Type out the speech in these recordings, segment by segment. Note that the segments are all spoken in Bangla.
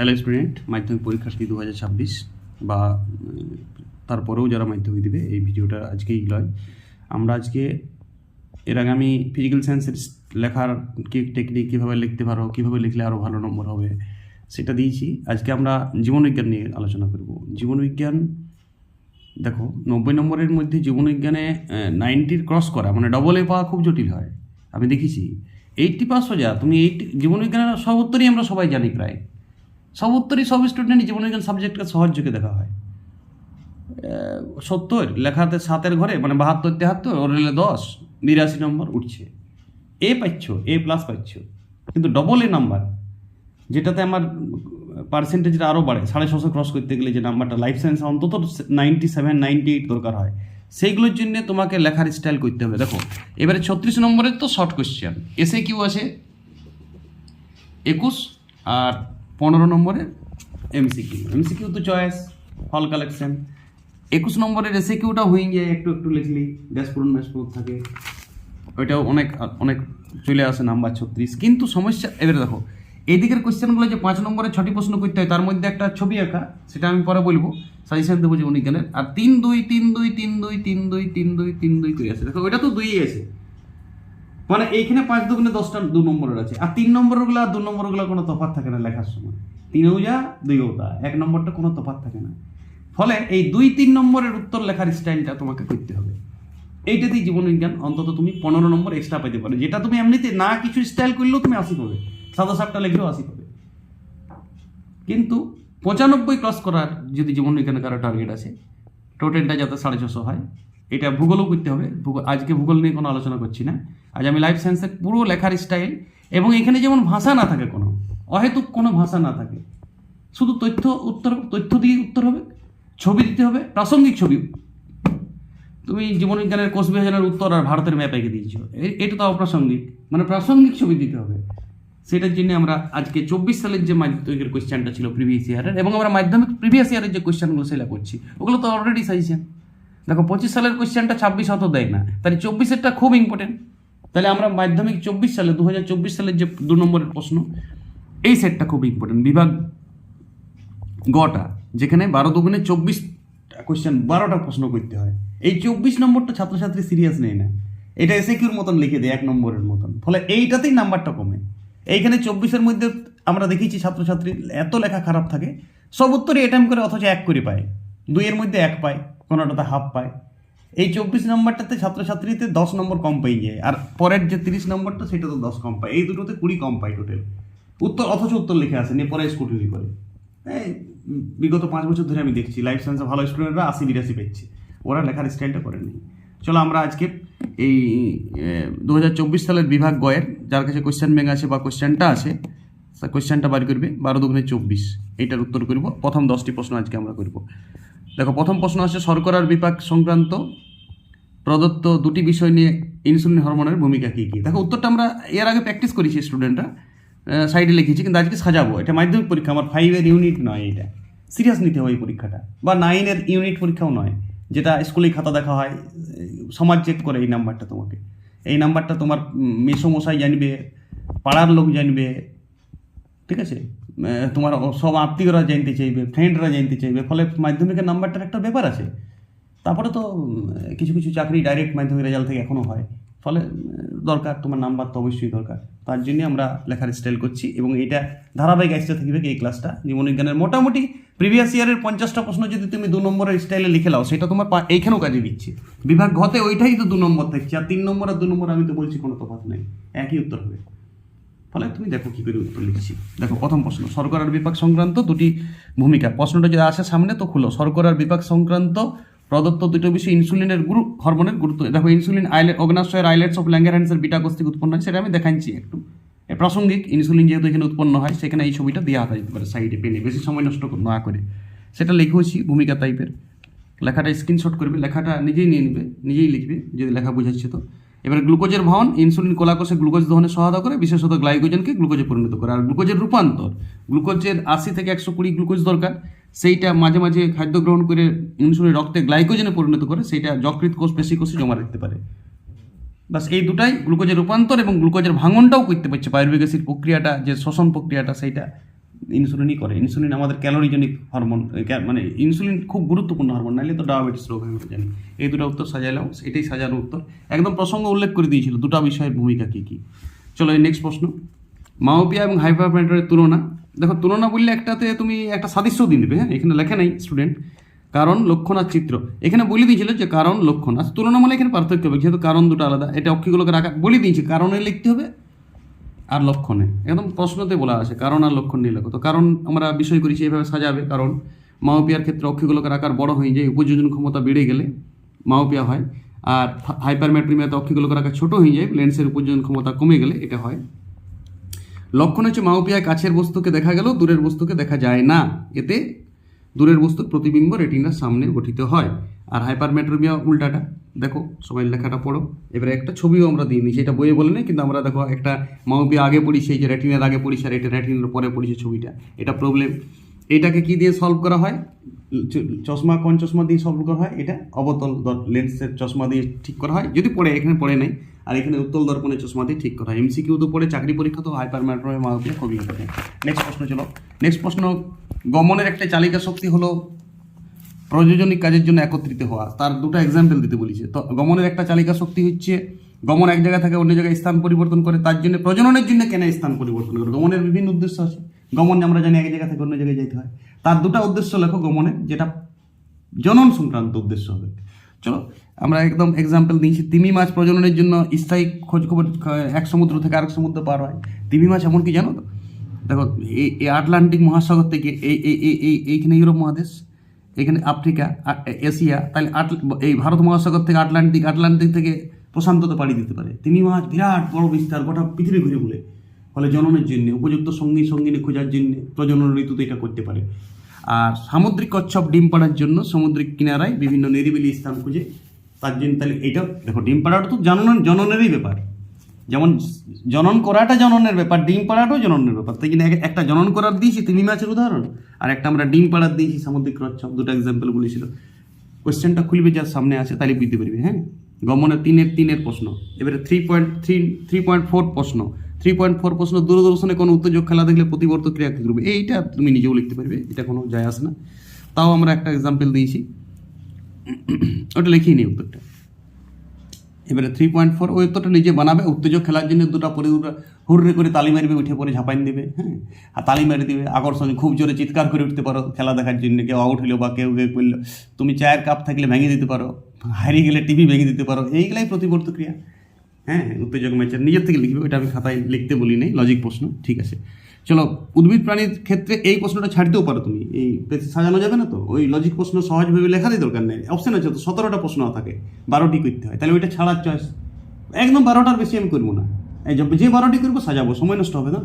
হ্যালো স্টুডেন্ট মাধ্যমিক পরীক্ষার্থী দু হাজার ছাব্বিশ বা তারপরেও যারা মাধ্যমিক দিবে, এই ভিডিওটা আজকেই লয়। আমরা আজকে, এর আগে আমি ফিজিক্যাল সায়েন্সের লেখার কি টেকনিক কীভাবে লিখতে পারো, কীভাবে লিখলে আরও ভালো নম্বর হবে, সেটা দিয়েছি। আজকে আমরা জীবনবিজ্ঞান নিয়ে আলোচনা করব। জীবনবিজ্ঞান, দেখো, নব্বই নম্বরের মধ্যে জীবনবিজ্ঞানে নাইনটির ক্রস করা মানে ডবল এ পাওয়া খুব জটিল হয়। আমি দেখেছি। এইটটি পাস যা, তুমি এইট জীবনবিজ্ঞানের সব উত্তরই আমরা সবাই জানি প্রায়। সব উত্তরই সব স্টুডেন্ট জীবনবিজ্ঞান সাবজেক্টকে সহজ চোখে দেখা হয়। সত্তর, লেখাতে সাতের ঘরে মানে বাহাত্তর, তেহাত্তর, ওর হলে দশ, বিরাশি নম্বর উঠছে। এ পাচ্ছ এ প্লাস পাচ্ছ, কিন্তু ডবল এ নাম্বার যেটাতে আমার পার্সেন্টেজটা আরও বাড়ে, সাড়ে ছশো ক্রস করতে গেলে যে নাম্বারটা লাইফ সায়েন্স অন্তত নাইনটি সেভেন নাইনটি এইট দরকার হয়। সেইগুলোর জন্য তোমাকে লেখার স্টাইল করতে হবে। দেখো, এবারে ছত্রিশ নম্বরের তো শর্ট কোশ্চেন এসে কিউ আছে একুশ আর পনেরো নম্বরের এমসিকিউ এমসিকিউ তো চয়েস হল কালেকশন একুশ নম্বরের এসে কিউটা হয়ে যায় একটু একটু লিখলি ড্যাশপুরন ম্যাশপুর থাকে। ওইটাও অনেক অনেক চলে আসে নাম্বার ছত্রিশ। কিন্তু সমস্যা, এবারে দেখো, এদিকের কোশ্চেনগুলো যে পাঁচ নম্বরে ছটি প্রশ্ন করতে হয়, তার মধ্যে একটা ছবি আঁকা, সেটা আমি পরে বলব সাজেশন দেবো যে বিজ্ঞানের আর তিন দুই তিন দুই তিন দুই তিন দুই তিন দুই তিন দুই করে আছে দেখো, ওইটা তো দুই আছে। মানে এইখানে পাঁচ দুগুণে দশটা দু নম্বরের আছে। আর তিন নম্বরগুলো আর দু নম্বরগুলো কোনো তফাত থাকে না লেখার সময়। তিনেও যা দুইও তা এক নম্বরটা কোনো তফাত থাকে না। ফলে এই দুই তিন নম্বরের উত্তর লেখার স্টাইলটা তোমাকে করতে হবে। এইটাতেই জীবনবিজ্ঞান, অন্তত তুমি পনেরো নম্বর এক্সট্রা পেতে পারো। যেটা তুমি এমনিতে না কিছু স্টাইল করলেও তুমি আশি পাবে। সাদা সাতটা লিখলেও আশি পাবে। কিন্তু পঁচানব্বই ক্রস করার যদি জীবনবিজ্ঞানের কারও টার্গেট আছে টোটালটা যাতে সাড়ে ছশো হয়, এটা ভূগোলও করতে হবে। ভূগোল, আজকে ভূগোল নিয়ে কোনো আলোচনা করছি না। আজ আমি লাইফ সায়েন্সের পুরো লেখার স্টাইল এবং এখানে যেমন ভাষা না থাকে কোনো, অহেতুক কোনো ভাষা না থাকে। শুধু তথ্য উত্তর, তথ্য দিয়ে উত্তর হবে, ছবি দিতে হবে, প্রাসঙ্গিক ছবি। তুমি জীবনবিজ্ঞানের কোষ বিভাজনের উত্তর আর ভারতের ম্যাপ এঁকে দিয়েছ। এটা তো অপ্রাসঙ্গিক। মানে প্রাসঙ্গিক ছবি দিতে হবে। সেটার জন্য আমরা আজকে চব্বিশ সালের যে মাধ্যমিকের কোয়েশ্চেনটা ছিল প্রিভিয়াস ইয়ারের এবং আমরা মাধ্যমিক প্রিভিয়াস ইয়ারের যে কোয়েশ্চেনগুলো সেটা করছি, ওগুলো তো অলরেডি সাজেশন দেখো পঁচিশ সালের কোয়েশ্চেনটা ছাব্বিশ অত দেয় না। তাহলে চব্বিশেরটা খুব ইম্পর্টেন্ট তাহলে আমরা মাধ্যমিক চব্বিশ সালে দু হাজার চব্বিশ সালের যে দু নম্বরের প্রশ্ন, এই সেটটা খুব ইম্পর্টেন্ট বিভাগ গটা, যেখানে বারো দুগুণে চব্বিশ কোয়েশ্চেন বারোটা প্রশ্ন করতে হয়। এই চব্বিশ নম্বরটা ছাত্রছাত্রী সিরিয়াস নেয় না। এটা এসে কিউর মতন লিখে দেয়, এক নম্বরের মতন। ফলে এইটাতেই নাম্বারটা কমে। এইখানে চব্বিশের মধ্যে আমরা দেখেছি ছাত্রছাত্রী এত লেখা খারাপ থাকে, সব উত্তরে অ্যাটেম্প করে অথচ এক করে পায়। দুইয়ের মধ্যে এক পায়, কোনোটাতে হাফ পায়। এই চব্বিশ নম্বরটাতে ছাত্রছাত্রীতে দশ নম্বর কম পেয়ে যায় আর পরের যে তিরিশ নম্বরটা সেটা তো দশ কম পায়। এই দুটোতে কুড়ি কম পায় টোটাল উত্তর, অথচ উত্তর লিখে আসে নিয়ে পরে স্কুটিনি করে এই বিগত পাঁচ বছর ধরে আমি দেখছি লাইফ সায়েন্সে ভালো স্টুডেন্টরা আশি, বিরাশি পেয়েছে ওরা লেখার স্টাইলটা করেনি চলো আমরা আজকে এই দু হাজার চব্বিশ সালের বিভাগ গয়ের, যার কাছে কোশ্চেন ব্যাংক আছে বা কোশ্চেনটা আছে কোশ্চেনটা বার করবে, বারো দুগুণে চব্বিশ। এইটার উত্তর করব। প্রথম দশটি প্রশ্ন আজকে আমরা করব। দেখো, প্রথম প্রশ্ন আছে শর্করার বিপাক সংক্রান্ত প্রদত্ত দুটি বিষয় নিয়ে ইনসুলিন হরমোনের ভূমিকা কী কী? দেখো, উত্তরটা আমরা এর আগে প্র্যাকটিস করেছি স্টুডেন্টরা সাইডে লিখেছি, কিন্তু আজকে সাজাবো। এটা মাধ্যমিক পরীক্ষা, আমার ফাইভের ইউনিট নয় এটা। সিরিয়াস নিতে হয় এই পরীক্ষাটা। বা নাইনের ইউনিট পরীক্ষাও নয়, যেটা স্কুলে খাতা দেখা হয়, সমাজ চেক করে এই নাম্বারটা তোমাকে। এই নাম্বারটা তোমার মেসোমশাই জানবে, পাড়ার লোক জানবে, ঠিক আছে? তোমার সব আত্মীয়রা জানতে চাইবে ফ্রেন্ডরা জানতে চাইবে, ফলে মাধ্যমিকের নাম্বারটার একটা ব্যাপার আছে। তারপরে তো কিছু কিছু চাকরি ডাইরেক্ট মাধ্যমিক রেজাল্ট থেকে এখনও হয়। ফলে দরকার, তোমার নাম্বার তো অবশ্যই দরকার। তার জন্যই আমরা লেখার স্টাইল করছি এবং এটা ধারাবাহিক আসতে থাকবে এই ক্লাসটা জীবনবিজ্ঞানের মোটামুটি প্রিভিয়াস ইয়ারের পঞ্চাশটা প্রশ্ন যদি তুমি দু নম্বরের স্টাইলে লিখে লাও, সেটা তোমার এইখানেও কাজে দিচ্ছে। বিভাগ ঘতে ওইটাই তো দু নম্বর থাকছে আর তিন নম্বর আর দু নম্বর আমি তো বলছি কোনো তফাৎ নেই। একই উত্তর হবে। ফলে তুমি দেখো কি করে উত্তর লিখছি। দেখো, প্রথম প্রশ্ন, শর্করার বিপাক সংক্রান্ত দুটি ভূমিকা। প্রশ্নটা যদি আসে সামনে, তো খুলো। শর্করার বিপাক সংক্রান্ত প্রদত্ত দুটো বিষয় ইনসুলিনের গুরু হরমোনের গুরুত্ব। দেখো ইনসুলিন আইলেট অগ্নাশয়ের আইলেটস অফ ল্যাঙ্গারহ্যান্সের বিটা কোষ উৎপন্ন হয়, সেটা আমি দেখাচ্ছি একটু। প্রাসঙ্গিক ইনসুলিন যেহেতু এখানে উৎপন্ন হয়, সেখানে এই ছবিটা দেওয়া যেতে পারে সাইডে পেনে বেশি সময় নষ্ট না করে। সেটা লিখেওছি ভূমিকা টাইপের লেখাটা স্ক্রিনশট করবে, লেখাটা নিজেই নিয়ে নেবে, নিজেই লিখবে, যদি লেখা বোঝাচ্ছে তো। এবার গ্লুকোজের ভাবন ইনসুলিন কোলাকোষে গ্লুকোজ দহনে সহায়তা করে, বিশেষত গ্লাইকোজেনকে গ্লুকোজে পরিণত করে। আর গ্লুকোজের রূপান্তর, গ্লুকোজের আশি থেকে একশো কুড়ি গ্লুকোজ দরকার। সেইটা মাঝে মাঝে খাদ্য গ্রহণ করে ইনসুলিন রক্তে গ্লাইকোজেনে পরিণত করে, সেইটা যকৃত কোষ, পেশি কোষে জমা রাখতে পারে। বাস এই দুটাই গ্লুকোজের রূপান্তর এবং গ্লুকোজের ভাঙনটাও করতে পারছে অ্যাসিড প্রক্রিয়াটা, যে শ্বসন প্রক্রিয়াটা, সেইটা। ইনসুলিনই করে। ইনসুলিন আমাদের ক্যালোরিজনিক হরমোন মানে ইনসুলিন খুব গুরুত্বপূর্ণ হরমোন নাহলে তো ডায়াবেটিস রোগ হয়ে জানি। এই দুটো উত্তর সাজাইলাম, এটাই সাজানো উত্তর। একদম প্রসঙ্গ উল্লেখ করে দিয়েছিল, দুটো বিষয়ের ভূমিকা কী কী। চলো এই নেক্সট প্রশ্ন। মাওপিয়া এবং হাইপারপেন্টারের তুলনা। দেখো, তুলনা বললে একটাতে তুমি একটা সাদৃশ্য দিয়ে দেবে হ্যাঁ এখানে লেখা নেই স্টুডেন্ট কারণ, লক্ষণ আর চিত্র। এখানে বলে দিয়েছিল যে কারণ, লক্ষণ। আর তুলনা মানে এখানে পার্থক্য হবে, যেহেতু কারণ দুটো আলাদা, এটা অক্ষিগুলোকে রাখা, বলে দিয়েছে, কারণে লিখতে হবে আর লক্ষণে। একদম প্রশ্নতে বলা আছে, কারণ আর লক্ষণ নিয়ে লেখো তো কারণ আমরা বিষয় করেছি এভাবে সাজাবে, কারণ মাওপিয়ার ক্ষেত্রে অক্ষিগুলোকের আকার বড় হয়ে যায়, উপযোজন ক্ষমতা বেড়ে গেলে মাওপিয়া হয়, আর হাইপারমেট্রিমিয়াতে অক্ষিগুলোকের আকার ছোট হয়ে যায়, লেন্সের উপযোজন ক্ষমতা কমে গেলে এটা হয়। লক্ষণ হচ্ছে মাওপিয়ায় কাছের বস্তুকে দেখা গেল দূরের বস্তুকে দেখা যায় না। এতে দূরের বস্তুর প্রতিবিম্ব রেটিনার সামনে গঠিত হয়। আর হাইপারমেট্রোমিয়া উল্টাটা দেখো, সবাই লেখাটা পড়ো। এবারে একটা ছবিও আমরা দিই নি সেটা বইয়ে বলে নেই, কিন্তু আমরা দেখো একটা মাউপি আগে পড়ি, সেই যে রেটিনার আগে পড়ি আর এটা রেটিনার পরে পড়িছে ছবিটা, এটা প্রবলেম এটাকে কি দিয়ে সলভ করা হয়? চশমা, কোন চশমা দিয়ে সলভ করা হয়? এটা অবতল লেন্সের চশমা দিয়ে ঠিক করা হয়, যদি পড়ে, এখানে পড়ে নাই, আর এখানে উত্তল দর্পণের চশমা দিয়ে ঠিক করা হয়। এমসিকিউ তো পড়ে, চাকরি পরীক্ষা তো হাইপার ম্যাট্রো মাওপিয়া খুবই ইম্পর্টেন্ট নেক্সট প্রশ্ন চলো। নেক্সট প্রশ্ন, গমনের একটা চালিকা শক্তি হলো প্রযোজনিক কাজের জন্য একত্রিত হওয়া। তার দুটো এক্সাম্পল দিতে বলেছে। তো গমনের একটা চালিকা শক্তি হচ্ছে, গমন এক জায়গা থেকে অন্য জায়গায় স্থান পরিবর্তন করে, তার জন্য প্রজননের জন্য কেন স্থান পরিবর্তন করে? গমনের বিভিন্ন উদ্দেশ্য আছে। গমন আমরা জানি এক জায়গা থেকে অন্য জায়গায় যেতে হয়। তার দুটো উদ্দেশ্য লেখো গমনের, যেটা জনন সংক্রান্ত উদ্দেশ্য হবে। চলো, আমরা একদম এক্সাম্পল দিয়েছি। তিমি মাছ প্রজননের জন্য স্থায়ী খোঁজ খবর এক সমুদ্র থেকে আরেক সমুদ্র পার হয়। তিমি মাছ এমন কি জানো তো? দেখো, এই আটলান্টিক মহাসাগর থেকে এই, এইখানে ইউরোপ মহাদেশ এখানে আফ্রিকা এশিয়া, তাহলে আটল- এই ভারত মহাসাগর থেকে আটলান্টিক আটলান্টিক থেকে প্রশান্ততে পাড়ি দিতে পারে। তিনি মাছ বিরাট বড় বিস্তার, গোটা পৃথিবী ঘুরে ঘুরে। ফলে জননের জন্য, উপযুক্ত সঙ্গী, সঙ্গিনী খোঁজার জন্য প্রজনন ঋতুতে এটা করতে পারে। আর সামুদ্রিক কচ্ছপ ডিম পাড়ার জন্য সামুদ্রিক কিনারায় বিভিন্ন নিরিবিলি স্থান খুঁজে তার জন্য, তাহলে এটা দেখো ডিম পাড়াটা তো জনন, জননেরই ব্যাপার। যেমন জনন করাটা জননের ব্যাপার, ডিম পাড়াটাও জননের ব্যাপার। তাই কিনা এক- একটা জনন করার দিয়েছি তিমি মাছের উদাহরণ। আর একটা আমরা ডিম পাড়ার দিয়েছি, সামুদ্রিক কচ্ছপ দুটো এক্সাম্পল বলেছিল। কোয়েশ্চেনটা খুলবে যার সামনে আছে, তাহলে বুঝতে পারবি হ্যাঁ? গমনের তিনের তিনের প্রশ্ন। এবারে three point three three point four প্রশ্ন। থ্রি পয়েন্ট ফোর প্রশ্ন দূরদর্শনে কোনো উত্তেজক খেলা দেখলে প্রতিবর্ত ক্রিয়া কি করবে? এইটা তুমি নিজেও লিখতে পারবে, এটা কোনো যায় আসে না। তাও আমরা একটা এক্সাম্পল দিয়েছি। ওটা লিখিয়ে নিই উত্তরটা। এবারে থ্রি পয়েন্ট ফোর ওই উত্তরটা নিজে বানাবে, উত্তেজক খেলার জন্য দুটো পরে হুররে করে তালি মারবে, উঠে পরে ঝাঁপাইন দেবে হ্যাঁ? আর তালি মেরে দেবে, আকর্ষণ, খুব জোরে চিৎকার করে উঠতে পারো খেলা দেখার জন্য, কেউ আউট হইল বা কেউ কেউ করল। তুমি চায়ের কাপ থাকলে ভেঙে দিতে পারো, হারিয়ে গেলে টিভি ভেঙে দিতে পারো, এইগুলাই প্রতিবর্ত ক্রিয়া হ্যাঁ? উত্তেজক ম্যাচের নিজের থেকে লিখবে, ওইটা আমি খাতায় লিখতে বলি নাই লজিক প্রশ্ন, ঠিক আছে? চলো, উদ্ভিদ প্রাণীর ক্ষেত্রে এই প্রশ্নটা ছাড়তেও পারো তুমি। এই সাজানো যাবে না তো? ওই লজিক প্রশ্ন সহজভাবে লেখারই দরকার নেই। অপশন আছে তো, সতেরোটা প্রশ্ন থাকে। বারোটি করতে হয়। তাহলে ওইটা ছাড়ার চয়েস একদম বারোটার বেশি আমি করব না। এই যে- বারোটি করব সাজাবো, সময় নষ্ট হবে না।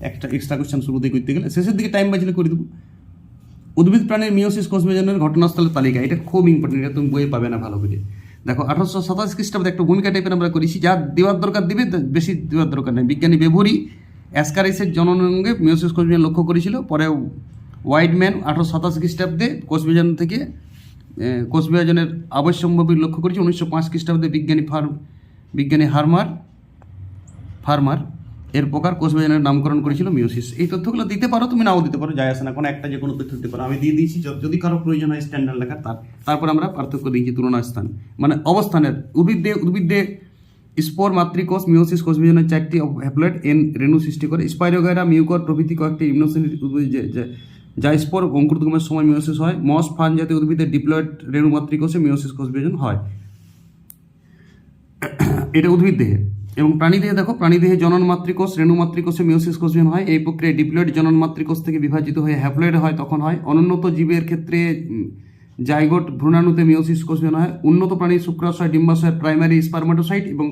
একটা এক্সট্রা কোয়েশ্চেন শুরুতে করতে গেলে। শেষের দিকে টাইম বাঁচলে করে দেবো। উদ্ভিদ প্রাণীর মিওসিস কোষবিভাজনের ঘটনাস্থলের তালিকা, এটা খুব ইম্পর্টেন্ট এটা তুমি বইয়ে পাবে না ভালো করে। দেখো, আঠারোশো সাতাশ খ্রিস্টাব্দে একটা ভূমিকা টাইপের আমরা করেছি। যা দেওয়ার দরকার দিবে বেশি দেওয়ার দরকার নেই। বিজ্ঞানী বেভুরি অ্যাসকারিসের জননঙ্গে মিওসিস কোষবিভাজন লক্ষ্য করেছিল। পরে ওয়াইডম্যান আঠারোশো সাতাশ খ্রিস্টাব্দে কোষবিভাজন থেকে কোষবিভাজনের আবশ্যম্ভাবী লক্ষ্য করেছে উনিশশো পাঁচ খ্রিস্টাব্দে বিজ্ঞানী ফার্ম বিজ্ঞানী হারমার, ফার্মার এর প্রকার কোষবিভাজনের নামকরণ করেছিল মিওসিস এই তথ্যগুলো দিতে পারো, তুমি নাও দিতে পারো, যায় আসে না। কোনো একটা যে কোনো তথ্য দিতে পারো। আমি দিয়ে দিয়েছি যদি কারও প্রয়োজন হয় স্ট্যান্ডার্ড লেখার তার, তারপর আমরা পার্থক্য দিয়েছি তুলনা স্থান মানে অবস্থানের, উদ্ভিদে উদ্ভিদে স্পোর মাতৃকোষ মিওসিস কোষবিভাজনের চারটি হ্যাপ্লয়েড এন রেণু সৃষ্টি করে। স্পাইরোগাইরা মিউকর প্রভৃতি কয়েকটি ইমনোসেনিক উদ্ভিদ যে- স্পোর অঙ্কুরোদ্গমের সময় মিওসিস হয়। মস ফান জাতীয় উদ্ভিদের ডিপ্লয়েড রেণু মাতৃকোষে মিওসিস কোষবিভাজন হয়। এটা উদ্ভিদ দেহে। এবং প্রাণী দেহে দেখো, প্রাণী দেহে জনন মাতৃকোষ, রেণু মাতৃকোষে মিওসিস কোষবিহীন হয়। এই প্রক্রিয়ায় ডিপ্লয়েড জনন মাতৃকোষ থেকে বিভাজিত হয়ে হ্যাপ্লয়েড হয়, তখন হয়। অনুন্নত জীবের ক্ষেত্রে জাইগোট ভ্রূণাণুতে মিওসিস কোষবিহীন হয়। উন্নত প্রাণীর শুক্রাশয়, ডিম্বাশয়, প্রাইমারি স্পারমাটোসাইট এবং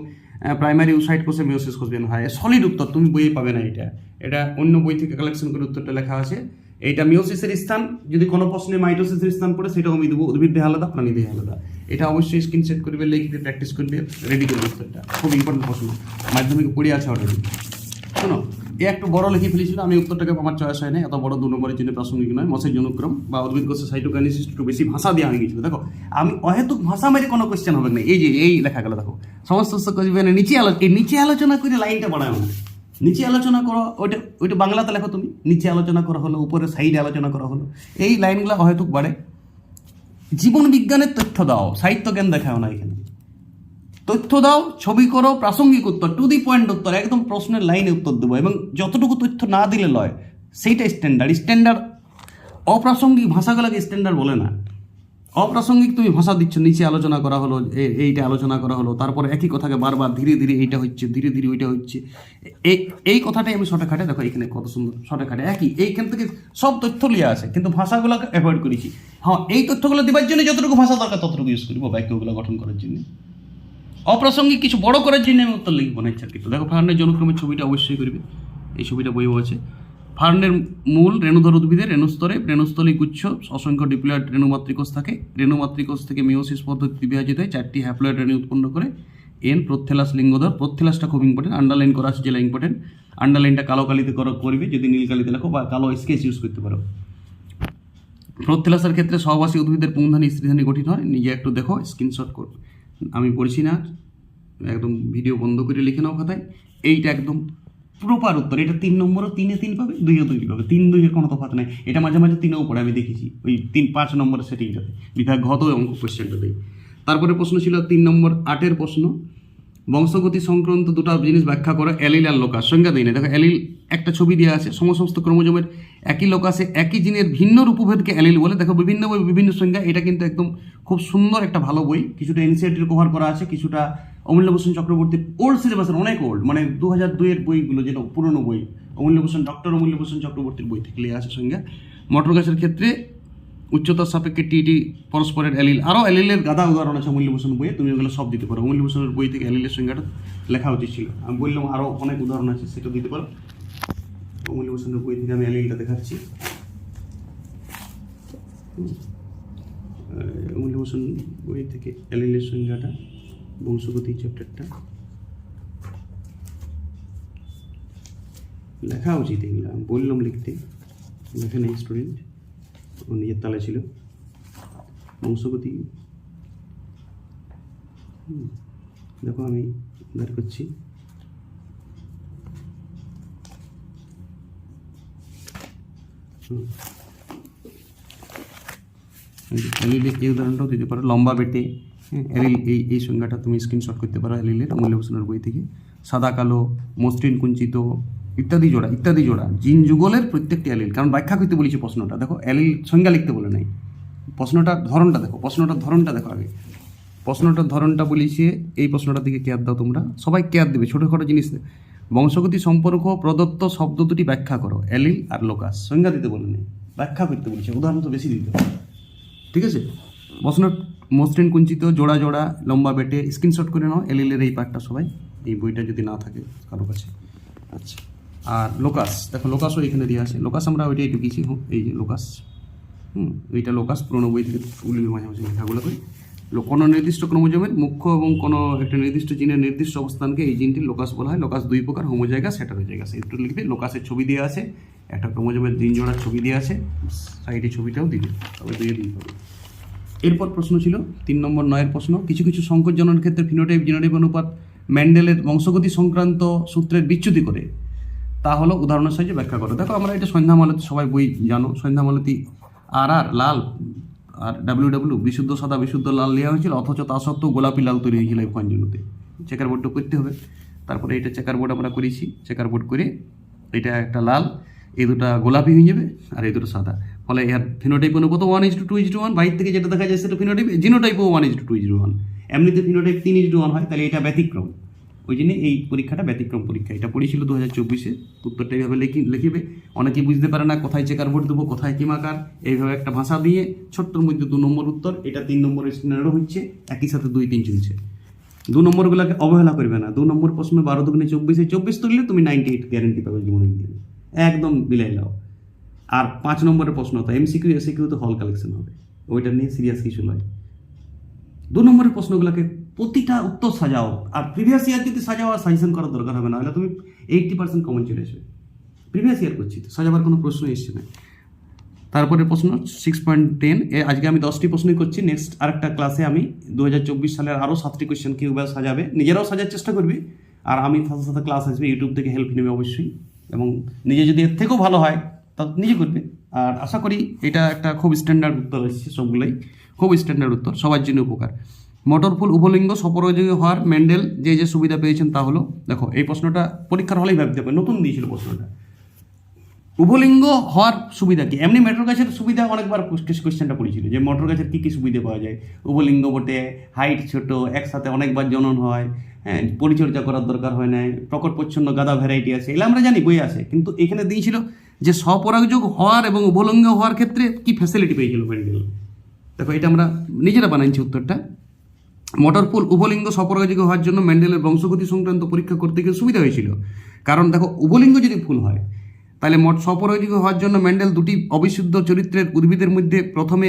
প্রাইমারি উসাইট কোষে মিওসিস কোষবিহীন হয়। সলিড উত্তর, তুমি বইয়ে পাবে না এটা। এটা অন্য বই থেকে কালেকশন করে উত্তরটা লেখা আছে। এইটা মিওসিসের স্থান, যদি কোনো প্রশ্নে মাইটোসিসের স্থান পড়ে, সেটাও আমি দেবো। উদ্ভিদ দেহে আলাদা, প্রাণী দেহে আলাদা। এটা অবশ্যই স্ক্রিন সেট করবে লিখবে প্র্যাকটিস করবে রেডি করবে উত্তরটা। খুব ইম্পর্টেন্ট প্রশ্ন। মাধ্যমিকে পড়ে আছে অলরেডি শোনো এ একটু বড় লিখে ফেলেছিল, আমি উত্তরটাকে আমার চয়েস হয় না এত বড় দু নম্বরের জন্য প্রাসঙ্গিক নয় মসের জনুক্রম বা উদ্ভিদ কোষের সাইটোকাইনেসিস একটু বেশি ভাষা দেওয়া হয়ে গেছিল দেখো, আমি অহেতুক ভাষা মেরে কোনো কোয়েশ্চেন হবে না। এই যে, এই লেখা গেল দেখো, সমস্ত কোষবিজ্ঞানের নিচে এই নিচে আলোচনা করে লাইনটা বাড়ায় না নিচে আলোচনা করো, ওইটা ওইটা বাংলাতে লেখো তুমি। নিচে আলোচনা করা হলো, উপরে সাইডে আলোচনা করা হলো। এই লাইনগুলো হয়তো বাড়ে। জীবন বিজ্ঞানের তথ্য দাও, সাহিত্য জ্ঞান দেখাও না এখানে। তথ্য দাও, ছবি করো, প্রাসঙ্গিক উত্তর টু দি পয়েন্ট উত্তর, একদম প্রশ্নের লাইনে উত্তর দেবো এবং যতটুকু তথ্য না দিলে লয়, সেইটা স্ট্যান্ডার্ড স্ট্যান্ডার্ড অপ্রাসঙ্গিক ভাষাগুলোকে স্ট্যান্ডার্ড বলে না। অপ্রাসঙ্গিক তুমি ভাষা দিচ্ছ, নিচে আলোচনা করা হলো এইটা আলোচনা করা হলো, তারপরে একই কথাকে বারবার ধীরে ধীরে এইটা হচ্ছে, ধীরে ধীরে ওইটা হচ্ছে। এই এই কথাটাই আমি শর্টে খাটে দেখো এখানে কত সুন্দর শর্টে খাটে একই, এইখান থেকে সব তথ্য লিয়ে আসে কিন্তু ভাষাগুলোকে অ্যাভয়েড করেছি। হ্যাঁ এই তথ্যগুলো দেওয়ার জন্য যতটুকু ভাষা দরকার, ততটুকু ইউজ করব বাক্যগুলো গঠন করার জন্য। অপ্রাসঙ্গিক কিছু বড় করার জন্য আমি উত্তর লিখব না, ইচ্ছাকৃত। দেখো, ফার্নের জনক্রমের ছবিটা অবশ্যই করবে। এই ছবিটা বইও আছে। ফার্নের মূল রেণুধর উদ্ভিদের রেণুস্তরে রেণুস্থলী গুচ্ছ, অসংখ্য ডিপ্লয়েড রেণুমাতৃকোষ থাকে। রেণুমাতৃকোষ থেকে মিওসিস পদ্ধতি বিভাজিত হয়ে চারটি হ্যাপ্লয়েড রেণু উৎপন্ন করে। এন, প্রথেলাস লিঙ্গধর। প্রথেলাসটা খুব ইম্পর্টেন্ট আন্ডারলাইন করা আছে যেটা ইম্পর্টেন্ট আন্ডারলাইনটা কালো কালিতে করা, করবে, যদি নীল কালিতে লেখো বা কালো স্কেচ ইউজ করতে পারো। প্রত্যেলাসের ক্ষেত্রে সহবাসী উদ্ভিদের পুংধানী স্ত্রীধানী গঠিত হয়। নিজে একটু দেখো স্ক্রিনশট কর। আমি পড়ছি না, একদম ভিডিও বন্ধ করে লিখে নাও খাতায়। এইটা একদম প্রপার উত্তর। এটা তিন নম্বরও তিনে তিন পাবে, দুইও দুই পাবে। তিন দুইয়ের কোনো তফাৎ নাই। এটা মাঝে মাঝে তিনেও পড়ে, আমি দেখেছি। ওই তিন, পাঁচ নম্বরের সেটিংটাতে বিভাগ ঘত অঙ্ক কোশ্চেনটা দেয় তারপরে প্রশ্ন ছিল তিন নম্বর আটের প্রশ্ন। বংশগতি সংক্রান্ত দুটো জিনিস ব্যাখ্যা করো, অ্যালিল আর লোকাস। সংজ্ঞা দিই না দেখো, অ্যালিল একটা ছবি দেওয়া আছে, সমস্ত ক্রোমোজোমের একই লোকাসে একই জিনের ভিন্ন রূপভেদকে অ্যালিল বলে। দেখো, বিভিন্ন বই, বিভিন্ন সংজ্ঞা, এটা কিন্তু একদম খুব সুন্দর একটা ভালো বই। কিছুটা এনসিআরটির কভার করা আছে, কিছুটা অমূল্যভূষণ চক্রবর্তীর ওল্ড সিলেবাসের অনেক ওল্ড মানে দু হাজার দুইয়ের বইগুলো, যেটা পুরনো বই অমূল্যভূষণ ডক্টর অমূল্যভূষণ চক্রবর্তীর বই থেকে লিয়ে আছে সংজ্ঞা। মটর গাছের ক্ষেত্রে উচ্চতার সাপেক্ষে টিটি পরস্পরের অ্যালিল। আরও অ্যালিলের গাদা উদাহরণ আছে অমূল্যভূষণ বইয়ে, তুমি ওগুলো সব দিতে পারো। অমূল্যভূষণের বই থেকে অ্যালিলের সংজ্ঞাটা লেখা উচিত ছিল। আমি বললাম আরও অনেক উদাহরণ আছে, সেটা দিতে পারো। অমূল্যভূষণের বই থেকে আমি অ্যালিলটা দেখাচ্ছি। হুম। আহ, অমূল্যভূষণ বই থেকে অ্যালিলের সংজ্ঞাটা বংশগতি চ্যাপ্টারটা লেখা উচিত এগুলো বললাম লিখতে। লেখে নেই স্টুডেন্ট ও নিজের তালে ছিল। বংশগতি। দেখো আমি বের করছি। হুম। এই উদাহরণটাও দিতে পারো, লম্বা বেটে হ্যাঁ অ্যালিল এই এই সংজ্ঞাটা তুমি স্ক্রিনশট করতে পারো অ্যালিলের অমূল্য হোসেনের বই থেকে। সাদা, কালো, মসৃণ, কুঞ্চিত, ইত্যাদি জোড়া ইত্যাদি জোড়া, জিন যুগলের প্রত্যেকটি অ্যালিল। কারণ ব্যাখ্যা করতে বলেছি প্রশ্নটা। দেখো, অ্যালিল সংজ্ঞা লিখতে বলে নাই। প্রশ্নটার ধরনটা দেখো, প্রশ্নটার ধরনটা দেখো আগে। প্রশ্নটার ধরনটা বলেছি, এই প্রশ্নটার দিকে কেয়ার দাও তোমরা। সবাই কেয়ার দেবে, ছোটোখাটো জিনিস বংশগতি সম্পর্ক প্রদত্ত শব্দ দুটি ব্যাখ্যা করো, অ্যালিল আর লোকাস। সংজ্ঞা দিতে বলে নেই। ব্যাখ্যা করতে বলেছে, উদাহরণ তো বেশি দিতে ঠিক আছে? প্রশ্ন মসৃণ, কুঞ্চিত, জোড়া জোড়া, লম্বা, বেটে, স্ক্রিনশট করে নাও এলিলের এই পার্টটা সবাই। এই বইটা যদি না থাকে, কারও কাছে। আচ্ছা। আর লোকাস, দেখো লোকাসও এখানে দিয়ে আছে। লোকাস আমরা ওইটাই ঢুকিয়েছি এই যে লোকাস। হুম ওইটা লোকাস, পুরোনো বই থেকে তুলি মাঝে মাঝে লেখাগুলো করি কোনো নির্দিষ্ট ক্রোমোজোমের মুখ্য এবং কোনো একটা নির্দিষ্ট জিনের নির্দিষ্ট অবস্থানকে এই জিনটি লোকাস বলা হয়। লোকাস দুই প্রকার, হোমোজাইগাস হেটারোজাইগাস একটু লিখবে, লোকাসের ছবি দেওয়া আছে, একটা ক্রোমোজোমের জিন জোড়ার ছবি দেওয়া আছে সাইডে ছবিটাও দিবে, তবে দুইয়ে দিতে হবে। এরপর প্রশ্ন ছিল, তিন নম্বর নয়ের প্রশ্ন, কিছু কিছু সংকট জননের ক্ষেত্রে ফিনোটাইপ জিনোটাইপ অনুপাত, ম্যান্ডেলের বংশগতি সংক্রান্ত সূত্রের বিচ্যুতি করে। তা হলো উদাহরণের সাহায্যে ব্যাখ্যা করো। দেখো, আমরা এটা সন্ধ্যামালতি, সবাই বই জানো, সন্ধ্যামালতি আর আর লাল আর ডাব্লিউ ডাব্লিউ বিশুদ্ধ, সাদা বিশুদ্ধ, লাল নেওয়া হয়েছিল, অথচ তা সত্ত্বেও গোলাপি লাল তৈরি হয়েছিল এই পঞ্জনুতে চেকার বোর্ডটা করতে হবে। তারপরে এটা চেকার বোর্ড আমরা করেছি। চেকার বোর্ড করে এটা একটা লাল, এই দুটা গোলাপি হয়ে যাবে আর এই দুটো সাদা। ফলে এর ফিনোটাইপ অনুপাত one is two two is two one বাইর থেকে যেটা দেখা যায় সেটা phenotype জিনোটাইপও one is two two is two one এমনিতে ফিনোটাইপ তিন ইজ টু ওয়ান হয়, তাহলে এটা ব্যতিক্রম। ওই জন্য এই পরীক্ষাটা ব্যতিক্রম পরীক্ষা। এটা পড়েছিল দু হাজার চব্বিশে। উত্তরটা এইভাবে লিখি লিখিবে। অনেকেই বুঝতে পারে না, কোথায় চেকার ভোট দেবো, কোথায় কিমাকার এইভাবে একটা ভাষা দিয়ে ছোট্টর মধ্যে দু নম্বর উত্তর, এটা তিন নম্বরের স্ক্রিনেরও হচ্ছে, একই সাথে দুই তিন চলছে। দু নম্বরগুলোকে অবহেলা করবে না। দু নম্বর প্রশ্ন বারো দুগুণে চব্বিশে চব্বিশ তুললে তুমি নাইনটি এইট গ্যারেন্টি পাবে জীবনে একদম মিলাই নাও আর পাঁচ নম্বরের প্রশ্ন তো এমসিকিউ এসিকিউ তো হল কালেকশন হবে। ওইটা নিয়ে সিরিয়াস কিছু নয়। দু নম্বরের প্রশ্নগুলোকে প্রতিটা উত্তর সাজাও। আর প্রিভিয়াস ইয়ার যদি সাজাও, আর সাজেশন করার দরকার হবে না হলে তুমি এইটটি পার্সেন্ট কমন চলে আসবে। প্রিভিয়াস ইয়ার করছি তো, সাজাবার কোনো প্রশ্ন এসছে না। তারপরে প্রশ্ন সিক্স পয়েন্ট টেন এ আজকে আমি দশটি প্রশ্নই করছি নেক্সট আরেকটা ক্লাসে আমি দু হাজার চব্বিশ সালের আরও সাতটি কোয়েশ্চেন কীভাবে সাজাবে। নিজেরাও সাজার চেষ্টা করবি, আর আমি সাথে সাথে ক্লাস আসবে ইউটিউব থেকে হেল্প নেবে অবশ্যই। এবং নিজে যদি এর থেকেও ভালো হয়, তা নিজে করবে। আর আশা করি এটা একটা খুব স্ট্যান্ডার্ড উত্তর এসেছে সবগুলোই। খুব স্ট্যান্ডার্ড উত্তর, সবার জন্য উপকার। মটরফুল উপলিঙ্গ সপরযোগী হওয়ার মেন্ডেল যে যে সুবিধা পেয়েছেন তা হলো, দেখো, এই প্রশ্নটা পরীক্ষার হলেই ভাবতে হবে, নতুন দিয়েছিল প্রশ্নটা। উভলিঙ্গ হওয়ার সুবিধা কি? এমনি মেট্রো গাছের সুবিধা অনেকবার কোয়েশ্চেনটা পড়েছিল যে মোটর গাছের কী কী সুবিধা পাওয়া যায়? উভলিঙ্গ বটে হাইট ছোট, একসাথে অনেকবার জনন হয় হ্যাঁ পরিচর্যা করার দরকার হয় না প্রকট পরিচ্ছন্ন গাদা ভ্যারাইটি আছে, এগুলো আমরা জানি বই আছে, কিন্তু এখানে দিয়েছিল যে স্বপরাগযোগ হওয়ার এবং উভলিঙ্গ হওয়ার ক্ষেত্রে কি ফ্যাসিলিটি পেয়েছিল মেন্ডেল দেখো, এটা আমরা নিজেরা বানাইছি উত্তরটা। মোটরপুল উভলিঙ্গ স্বপরাগযোগ্য হওয়ার জন্য ম্যান্ডেলের বংশগতি সংক্রান্ত পরীক্ষা করতে গিয়ে সুবিধা হয়েছিল। কারণ দেখো, উভলিঙ্গ যদি ফুল হয়, তাহলে মোট স্বপরাগযোগ্য হওয়ার জন্য ম্যান্ডেল দুটি অবিশুদ্ধ চরিত্রের উদ্ভিদের মধ্যে প্রথমে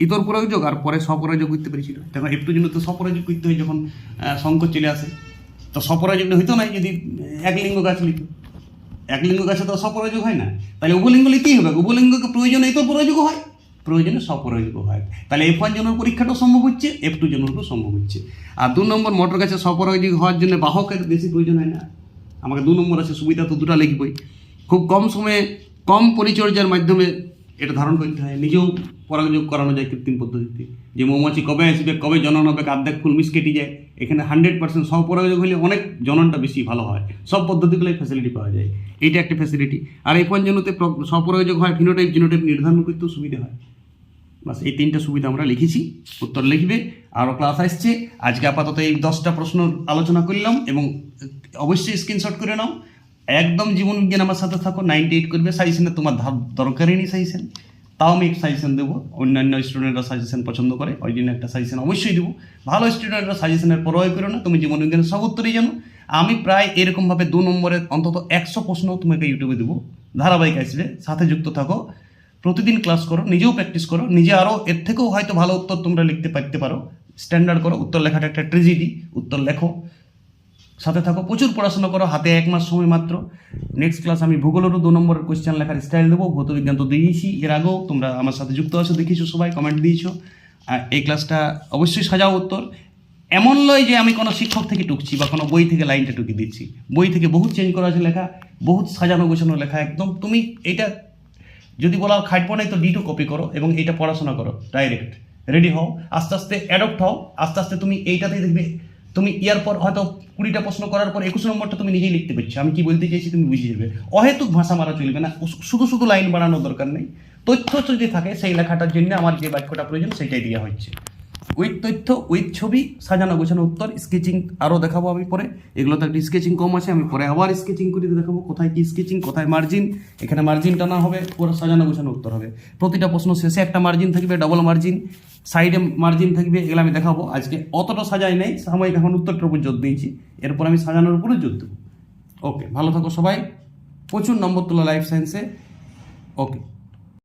ইতর প্রয়োজক আর পরে স্বপরাযোগ করতে পেরেছিল। দেখো, একটু জন্য তো স্বপরাযোগ করতে হয় যখন সংকট চলে আসে। তো স্বপরাযোগ হইতো না, যদি একলিঙ্গ গাছ লিত একলিঙ্গ গাছে তো স্বপরাযোগ হয় না। তাহলে উভলিঙ্গ লিতেই হবে। উভলিঙ্গকে প্রয়োজনে ইতর প্রয়োজক হয়। প্রয়োজনে স্বপরাযোগ হয়। তাহলে এফ ওয়ান জনের পরীক্ষাটাও সম্ভব হচ্ছে এফ টু জনেরও সম্ভব হচ্ছে। আর দু নম্বর মোটর গাছে স্বপরাযোগ হওয়ার জন্য বাহকের বেশি প্রয়োজন হয় না। আমাকে দু নম্বর আছে, সুবিধা তো দুটা লিখবই। খুব কম সময়ে কম পরিচর্যার মাধ্যমে এটা ধারণ করতে হয়। নিজেও পরাগযোগ করানো যায় কৃত্রিম পদ্ধতিতে। যে মৌমাছি কবে আসবে, কবে জনন হবে আর্ধেক ফুল মিস কেটে যায়, এখানে হান্ড্রেড পার্সেন্ট স্বপরাগযোগ হলে অনেক জননটা বেশি ভালো হয়। সব পদ্ধতিগুলোই ফ্যাসিলিটি পাওয়া যায়। এইটা একটা ফ্যাসিলিটি আর এই পঞ্জনতে স্বপরাগযোগ হয় ফিনোটাইপ জিনোটাইপ নির্ধারণ করতেও সুবিধা হয়। বাস, এই তিনটা সুবিধা আমরা লিখেছি। উত্তর লিখবে আরও ক্লাস আসছে। আজকে আপাতত এই দশটা প্রশ্ন আলোচনা করলাম এবং অবশ্যই স্ক্রিনশট করে নাও। একদম জীবন বিজ্ঞান আমার সাথে থাকো নাইনটি এইট করবে সাজেশনে তোমার ধার- দরকারই নেই সাজেশন তাও আমি এক সাজেশন দেবো। অন্যান্য স্টুডেন্টরা সাজেশন পছন্দ করে, ওই জন্য একটা সাজেশন অবশ্যই দেবো। ভালো স্টুডেন্টরা সাজেশনের পরোয় করো না, তুমি জীবন বিজ্ঞানের সব উত্তরই জানো। আমি প্রায় এরকমভাবে দু নম্বরের অন্তত একশো প্রশ্ন তোমাকে ইউটিউবে দেবো। ধারাবাহিক আসবে, সাথে যুক্ত থাকো। প্রতিদিন ক্লাস করো, নিজেও প্র্যাকটিস করো, নিজে আরও এর থেকেও হয়তো ভালো উত্তর তোমরা লিখতে পারতে পারো। স্ট্যান্ডার্ড করো, উত্তর লেখাটা একটা ট্রেজিডি উত্তর লেখো। সাথে থাকো, প্রচুর পড়াশোনা করো, হাতে এক মাস সময় মাত্র। নেক্সট ক্লাস আমি ভূগোলেরও দু নম্বরের কোয়েশ্চেন লেখার স্টাইল দেবো, ভৌতবিজ্ঞান তো দিয়েছি এর আগেও তোমরা আমার সাথে যুক্ত আছো দেখিছো সবাই কমেন্ট দিয়েছ। এই ক্লাসটা অবশ্যই সাজাও উত্তর। এমন নয় যে আমি কোনো শিক্ষক থেকে টুকছি বা কোনো বই থেকে লাইনটা টুকি দিচ্ছি। বই থেকে বহুত চেঞ্জ করা আছে লেখা, বহুত সাজানো গোছানো লেখা, একদম তুমি এটা যদি বলা খাটবো নাই তো ডিটু কপি করো এবং এইটা পড়াশোনা করো ডাইরেক্ট রেডি হও, আস্তে আস্তে অ্যাডপ্ট হও, আস্তে আস্তে তুমি এইটাতেই দেখবে, তুমি ইয়ার পর হয়তো কুড়িটা প্রশ্ন করার পর একুশ নম্বরটা তুমি নিজেই লিখতে পারছ। আমি কি বলতে চাইছি তুমি বুঝে যাবে। অহেতুক ভাষা মারা চলবে না শুধু শুধু লাইন বানানোর দরকার নেই। তথ্য যদি থাকে, সেই লেখাটার জন্য আমার যে বাক্যটা প্রয়োজন, সেটাই দেওয়া হচ্ছে। উইথ তথ্য উইথ ছবি, সাজানো গোছানো উত্তর স্কেচিং আরও দেখাবো আমি পরে। এগুলো তো একটা স্কেচিং কম আছে, আমি পরে আবার স্কেচিং করে দেখাবো কোথায় কি স্কেচিং কোথায় মার্জিন এখানে মার্জিন টানা হবে, পুরো সাজানো গোছানো উত্তর হবে। প্রতিটা প্রশ্ন শেষে একটা মার্জিন থাকবে ডবল মার্জিন সাইডে মার্জিন থাকবে, এগুলো আমি দেখাবো। আজকে অতটা সাজাই নেই, সাময়িক এখন উত্তরটার উপর জোর দিয়েছি। এরপর আমি সাজানোর উপরে জোর দেবো। ওকে ভালো থাকো সবাই। প্রচুর নম্বর তোলা লাইফ সায়েন্সে ওকে